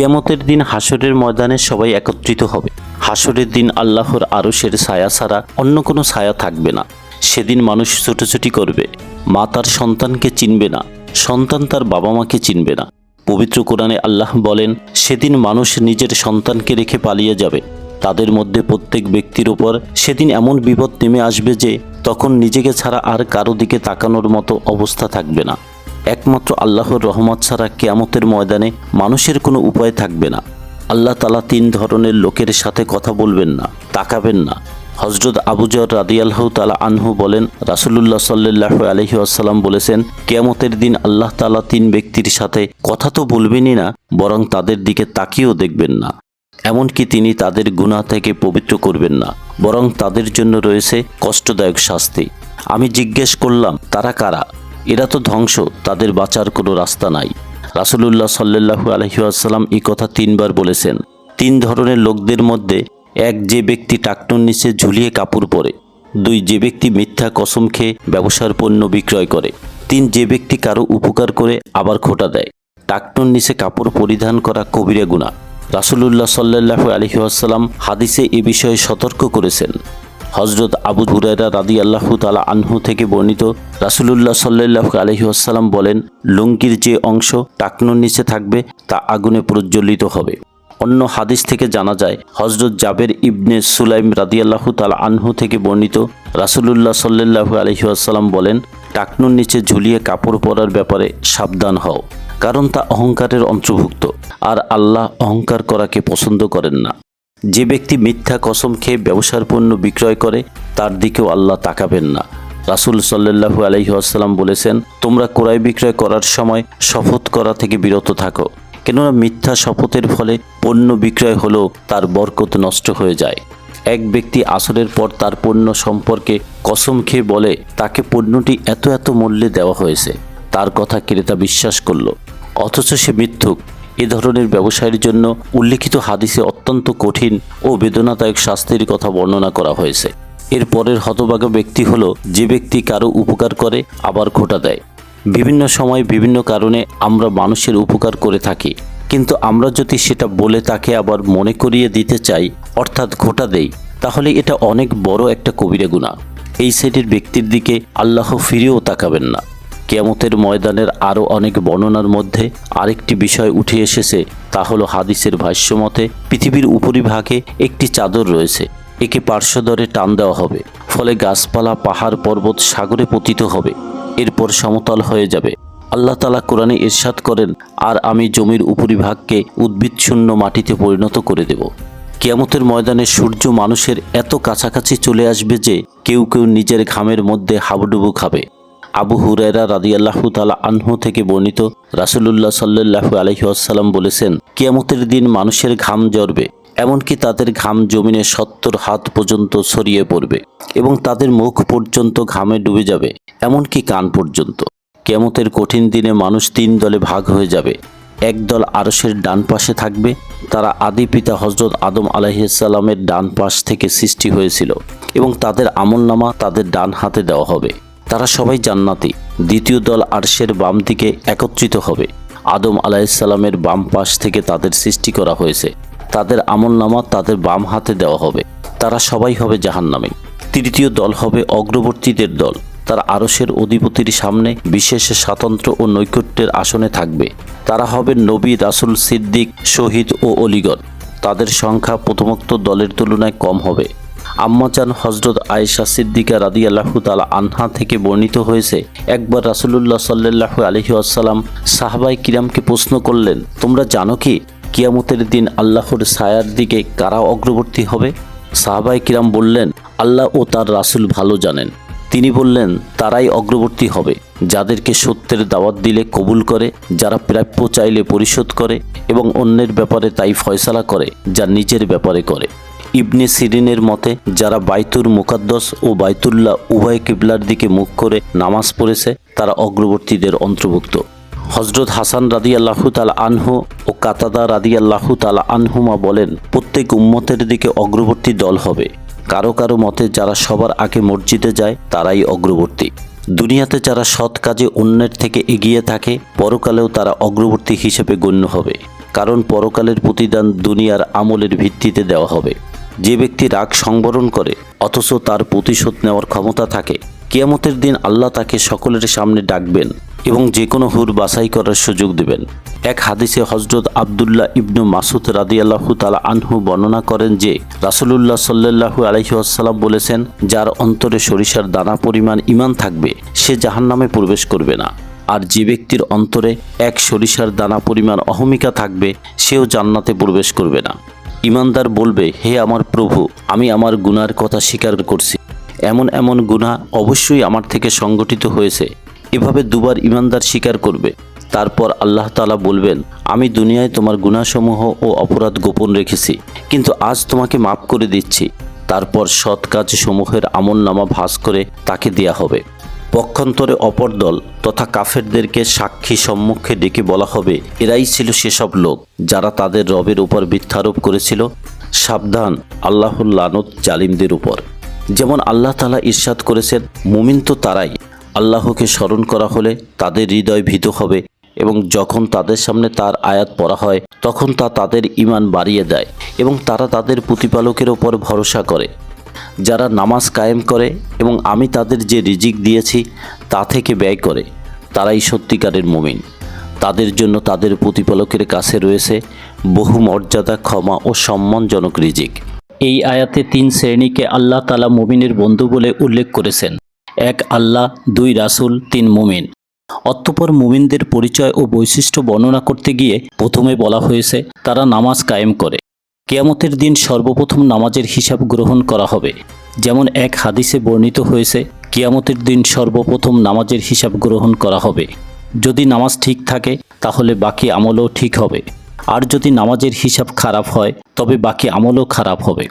কিয়ামতের দিন হাসরের ময়দানে সবাই একত্রিত হবে। হাসরের দিন আল্লাহর আরশের ছায়া ছাড়া অন্য কোনো ছায়া থাকবে না। সেদিন মানুষ ছোটাছুটি করবে। মা তার সন্তানকে চিনবে না। সন্তান তার বাবা মাকে চিনবে না। পবিত্র কোরআনে আল্লাহ বলেন, সেদিন মানুষ নিজের সন্তানকে রেখে পালিয়ে যাবে। তাদের মধ্যে প্রত্যেক ব্যক্তির ওপর সেদিন এমন বিপদ নেমে আসবে যে, তখন নিজেকে ছাড়া আর কারও দিকে তাকানোর মতো অবস্থা থাকবে না। একমাত্র আল্লাহর রহমত ছাড়া কেয়ামতের ময়দানে মানুষের কোনো উপায় থাকবে না। আল্লাহ তালা তিন ধরনের লোকের সাথে কথা বলবেন না, তাকাবেন না। হজরত আবুজর রাদিয়াল্লাহ তালা আনহু বলেন, রাসুলুল্লাহ সাল্লাহ আলহি আসাল্লাম বলেছেন, কেয়ামতের দিন আল্লাহ তালা তিন ব্যক্তির সাথে কথা তো বলবেনই না, বরং তাদের দিকে তাকিয়েও দেখবেন না। এমনকি তিনি তাদের গুনাহ থেকে পবিত্র করবেন না, বরং তাদের জন্য রয়েছে কষ্টদায়ক শাস্তি। আমি জিজ্ঞেস করলাম, তারা কারা? এরা তো ধ্বংস, তাদের বাঁচার কোনো রাস্তা নাই। রাসুলুল্লাহ সাল্লাহু আলহিউসাল্লাম এই কথা তিনবার বলেছেন। তিন ধরনের লোকদের মধ্যে এক যে ব্যক্তি টাকটুর নিচে ঝুলিয়ে কাপড় পরে, দুই যে ব্যক্তি মিথ্যা কসম খেয়ে ব্যবসার পণ্য বিক্রয় করে, তিন যে ব্যক্তি কারও উপকার করে আবার খোটা দেয়। টাকটুর নিচে কাপড় পরিধান করা কবিরা গুণা রাসুলুল্লাহ সাল্লাহ আলহিহাসাল্লাম হাদিসে এ বিষয়ে সতর্ক করেছেন। হজরত আবু হুরায়রা রাদি আল্লাহ তালা আনহু থেকে বর্ণিত রাসুলুল্লাহ সাল্লাহ আলহিহাসাল্লাম বলেন, লুঙ্গির যে অংশ টাকনুর নিচে থাকবে, তা আগুনে প্রজ্বলিত হবে। অন্য হাদিস থেকে জানা যায় হজরত জাবের ইবনে সুলাইম রাদিয়াল্লাহু তালা আনহু থেকে বর্ণিত রাসুলুল্লাহ সাল্লাহু আলহিহাসাল্লাম বলেন, টাকনুর নিচে ঝুলিয়ে কাপড় পরার ব্যাপারে সাবধান হও, কারণ তা অহংকারের অন্তর্ভুক্ত, আর আল্লাহ অহংকার করাকে পছন্দ করেন না। যে ব্যক্তি মিথ্যা কসম খেয়ে ব্যবসার পণ্য বিক্রয় করে, তার দিকেও আল্লাহ তাকাবেন না। রাসুল সাল্লাহু আলহিহাসাল্লাম বলেছেন, তোমরা ক্রয় বিক্রয় করার সময় শপথ করা থেকে বিরত থাকো। কেননা মিথ্যা শপথের ফলে পণ্য বিক্রয় হলেও তার বরকত নষ্ট হয়ে যায়। এক ব্যক্তি আসরের পর তার পণ্য সম্পর্কে কসম খেয়ে বলে, তাকে পণ্যটি এত এত মূল্যে দেওয়া হয়েছে। তার কথা ক্রেতা বিশ্বাস করল। অথচ সে মিথ্যুক। এ ধরনের ব্যবসায়ের জন্য উল্লেখিত হাদিসে অত্যন্ত কঠিন ও বেদনাদায়ক শাস্তির কথা বর্ণনা করা হয়েছে। এর পরের হতভাগা ব্যক্তি হলো যে ব্যক্তি কারও উপকার করে আবার খোটা দেয়। বিভিন্ন সময় বিভিন্ন কারণে আমরা মানুষের উপকার করে থাকি, কিন্তু আমরা যদি সেটা বলে তাকে আবার মনে করিয়ে দিতে চাই, অর্থাৎ খোটা দেই, তাহলে এটা অনেক বড় একটা কবিরা গুণা এই শ্রেণির ব্যক্তির দিকে আল্লাহ ফিরেও তাকাবেন না। কেয়ামতের ময়দানের আরও অনেক বর্ণনার মধ্যে আরেকটি বিষয় উঠে এসেছে, তা হলো হাদিসের ভাষ্যমতে পৃথিবীর উপরিভাগে একটি চাদর রয়েছে, একে পার্শ্বদরে টান দেওয়া হবে, ফলে গাছপালা, পাহাড়, পর্বত, সাগরে পতিত হবে, এরপর সমতল হয়ে যাবে। আল্লাহ তালা কোরআনে ইরশাদ করেন, আর আমি জমির উপরিভাগকে উদ্ভিদশূন্য মাটিতে পরিণত করে দেব। কিয়ামতের ময়দানে সূর্য মানুষের এত কাছাকাছি চলে আসবে যে কেউ কেউ নিজের ঘামের মধ্যে হাবুডুবু খাবে। আবু হুরায়রা রাদিয়াল্লাহু তালা আনহু থেকে বর্ণিত রাসুলুল্লাহ সাল্লাহু আলহিহাসাল্লাম বলেছেন, কিয়ামতের দিন মানুষের ঘাম জ্বরবে এমনকি তাদের ঘাম জমিনে সত্তর হাত পর্যন্ত ছড়িয়ে পড়বে এবং তাদের মুখ পর্যন্ত ঘামে ডুবে যাবে, এমনকি কান পর্যন্ত। কেমতের কঠিন দিনে মানুষ তিন দলে ভাগ হয়ে যাবে। এক দল আরসের ডান পাশে থাকবে, তারা আদি পিতা হজরত আদম আলাইসাল্লামের ডান পাশ থেকে সৃষ্টি হয়েছিল এবং তাদের আমলনামা তাদের ডান হাতে দেওয়া হবে। তারা সবাই জান্নাতি। দ্বিতীয় দল আরশের বাম দিকে একত্রিত হবে। আদম আলাইসাল্লামের বাম পাশ থেকে তাদের সৃষ্টি করা হয়েছে। তাদের আমলনামা তাদের বাম হাতে দেওয়া হবে। তারা সবাই হবে জাহান্নামে। তৃতীয় দল হবে অগ্রবর্তীদের দল। তারা আরসের অধিপতির সামনে বিশেষ স্বাতন্ত্র ও নৈকট্যের আসনে থাকবে। তারা হবে নবী, রাসুল, সিদ্দিক, শহীদ ও অলিগর তাদের সংখ্যা প্রথমোক্ত দলের তুলনায় কম হবে। আম্মাজান হজরত আয়েশা সিদ্দিকা রাদি আল্লাহু তালা আনহা থেকে বর্ণিত হয়েছে, একবার রাসুলুল্লাহ সাল্লাহ আলহি আসাল্লাম সাহাবাই কিরামকে প্রশ্ন করলেন, তোমরা জানো কি, কিয়ামতের দিন আল্লাহর ছায়ার দিকে কারা অগ্রবর্তী হবে? সাহাবাই কিরাম বললেন, আল্লাহ ও তার রাসুল ভালো জানেন। তিনি বললেন, তারাই অগ্রবর্তী হবে, যাদেরকে সত্যের দাওয়াত দিলে কবুল করে, যারা প্রাপ্য চাইলে পরিশোধ করে এবং অন্যের ব্যাপারে তাই ফয়সালা করে, যা নিজের ব্যাপারে করে। ইবনে সিরিনের মতে, যারা বাইতুর মুকাদ্দস ও বাইতুল্লাহ উভয় কিবলার দিকে মুখ করে নামাজ পড়েছে, তারা অগ্রবর্তীদের অন্তর্ভুক্ত। হজরত হাসান রাদি আল্লাহু তালা আনহু ও কাতাদা রাদি আল্লাহু তালা আনহুমা বলেন, প্রত্যেক উম্মতের দিকে অগ্রবর্তী দল হবে। কারও কারও মতে, যারা সবার আগে মসজিদে যায়, তারাই অগ্রবর্তী। দুনিয়াতে যারা সৎ কাজে অন্যের থেকে এগিয়ে থাকে, পরকালেও তারা অগ্রবর্তী হিসেবে গণ্য হবে। কারণ পরকালের প্রতিদান দুনিয়ার আমলের ভিত্তিতে দেওয়া হবে। যে ব্যক্তি রাগ সংবরণ করে, অথচ তার প্রতিশোধ নেওয়ার ক্ষমতা থাকে, কিয়ামতের দিন আল্লাহ তাকে সকলের সামনে ডাকবেন এবং যে কোনো হুর বাছাই করার সুযোগ দেবেন। এক হাদিসে হজরত আবদুল্লাহ ইবনু মাসুদ রাদিয়াল্লাহু তালা আনহু বর্ণনা করেন যে, রাসুলুল্লাহ সাল্লাহু আলহিহাসাল্লাম বলেছেন, যার অন্তরে সরিষার দানা পরিমাণ ইমান থাকবে, সে জাহান্নামে প্রবেশ করবে না। আর যে ব্যক্তির অন্তরে এক সরিষার দানা পরিমাণ অহমিকা থাকবে, সেও জান্নাতে প্রবেশ করবে না। ইমানদার বলবে, হে আমার প্রভু, আমি আমার গুনার কথা স্বীকার করছি। এমন এমন গুনাহ অবশ্যই আমার থেকে সংগঠিত হয়েছে। এভাবে দুবার ইমানদার স্বীকার করবে। তারপর আল্লাহ তালা বলবেন, আমি দুনিয়ায় তোমার গুণাসমূহ ও অপরাধ গোপন রেখেছি, কিন্তু আজ তোমাকে মাফ করে দিচ্ছি। তারপর সৎ কাজ সমূহের আমল নামা ভাস করে তাকে দেয়া হবে। পক্ষান্তরে অপর দল তথা কাফেরদেরকে সাক্ষী সম্মুখে ডেকে বলা হবে, এরাই ছিল সেসব লোক যারা তাদের রবের উপর মিথ্যারোপ করেছিল। সাবধান, আল্লাহর লানত জালিমদের উপর। যেমন আল্লাহ তালা ইরশাদ করেছেন, মুমিন তো তারাই। আল্লাহকে স্মরণ করা হলে তাদের হৃদয় ভীত হবে এবং যখন তাদের সামনে তার আয়াত পড়া হয়, তখন তা তাদের ইমান বাড়িয়ে দেয় এবং তারা তাদের প্রতিপালকের ওপর ভরসা করে। যারা নামাজ কায়েম করে এবং আমি তাদের যে রিজিক দিয়েছি তা থেকে ব্যয় করে, তারাই সত্যিকারের মুমিন। তাদের জন্য তাদের প্রতিপালকের কাছে রয়েছে বহু মর্যাদা, ক্ষমা ও সম্মানজনক রিজিক। এই আয়াতে তিন শ্রেণীকে আল্লাহ তালা মুমিনের বন্ধু বলে উল্লেখ করেছেন। এক, আল্লাহ, দুই, রাসূল, তিন, মুমিন। অতঃপর মুমিনদের পরিচয় ও বৈশিষ্ট্য বর্ণনা করতে গিয়ে প্রথমে বলা হয়েছে, তারা নামাজ কায়েম করে। কেয়ামতের দিন সর্বপ্রথম নামাজের হিসাব গ্রহণ করা হবে। যেমন এক হাদিসে বর্ণিত হয়েছে, কিয়ামতের দিন সর্বপ্রথম নামাজের হিসাব গ্রহণ করা হবে। যদি নামাজ ঠিক থাকে, তাহলে বাকি আমলও ঠিক হবে। আর যদি নামাজের হিসাব খারাপ হয়, তবে বাকি আমলও খারাপ হবে।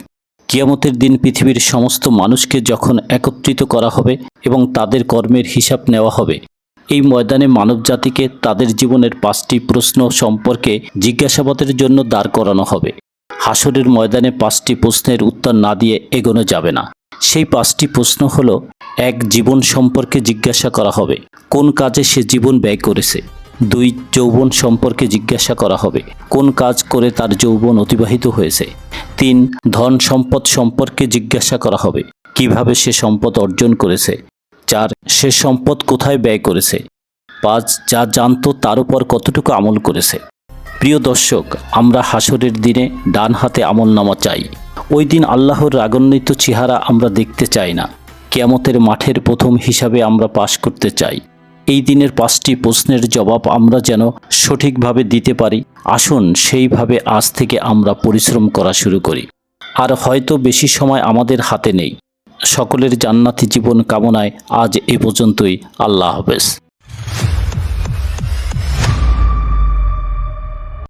কিয়ামতের দিন পৃথিবীর সমস্ত মানুষকে যখন একত্রিত করা হবে এবং তাদের কর্মের হিসাব নেওয়া হবে, এই ময়দানে মানবজাতিকে তাদের জীবনের পাঁচটি প্রশ্ন সম্পর্কে জিজ্ঞাসাবাদের জন্য দাঁড় করানো হবে। হাসরের ময়দানে পাঁচটি প্রশ্নের উত্তর না দিয়ে এগোনো যাবে না। সেই পাঁচটি প্রশ্ন হল, এক, জীবন সম্পর্কে জিজ্ঞাসা করা হবে। কোন কাজে সে জীবন ব্যয় করেছে? দুই, যৌবন সম্পর্কে জিজ্ঞাসা করা হবে। কোন কাজ করে তার যৌবন অতিবাহিত হয়েছে? তিন, ধন সম্পদ সম্পর্কে জিজ্ঞাসা করা হবে। কীভাবে সে সম্পদ অর্জন করেছে? চার, সে সম্পদ কোথায় ব্যয় করেছে? পাঁচ, যা জানতো তার উপর কতটুকু আমল করেছে? প্রিয় দর্শক, আমরা হাসরের দিনে ডান হাতে আমল নামা চাই। ওই দিন আল্লাহর রাগান্বিত চেহারা আমরা দেখতে চাই না। কেয়ামতের মাঠের প্রথম হিসাবে আমরা পাশ করতে চাই। এই দিনের পাঁচটি প্রশ্নের জবাব আমরা যেন সঠিকভাবে দিতে পারি, আসুন সেইভাবে আজ থেকে আমরা পরিশ্রম করা শুরু করি। আর হয়তো বেশি সময় আমাদের হাতে নেই। সকলের জান্নাতি জীবন কামনায় আজ এ পর্যন্তই। আল্লাহ হাফেজ।